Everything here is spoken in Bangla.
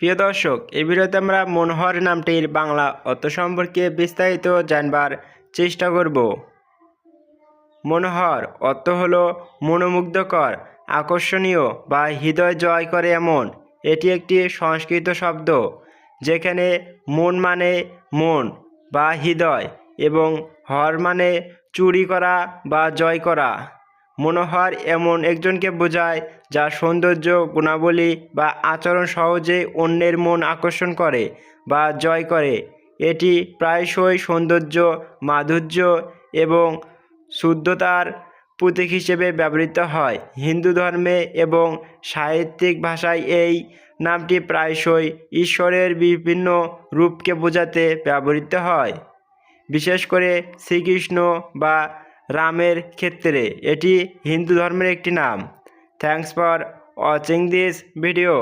প্রিয় দর্শক, এই ভিডিওতে আমরা মনোহর নামটির বাংলা অর্থ সম্পর্কে বিস্তারিত জানবার চেষ্টা করব। মনোহর, অর্থ হল মনোমুগ্ধকর, আকর্ষণীয় বা হৃদয় জয় করে এমন। এটি একটি সংস্কৃত শব্দ, যেখানে মন মানে মন বা হৃদয় এবং হর মানে চুরি করা বা জয় করা। মনোহর এমন একজনকে বোঝায় যার সৌন্দর্য, গুণাবলী বা আচরণ সহজে অন্যের মন আকর্ষণ করে বা জয় করে। এটি প্রায়শই সৌন্দর্য, মাধুর্য এবং শুদ্ধতার প্রতীক হিসেবে ব্যবহৃত হয়। হিন্দু ধর্মে এবং সাহিত্যিক ভাষায় এই নামটি প্রায়শই ঈশ্বরের বিভিন্ন রূপকে বোঝাতে ব্যবহৃত হয়। বিশেষ করে শ্রীকৃষ্ণ বা রামের ক্ষেত্রে। এটি হিন্দু ধর্মের একটি নাম। Thanks for watching this video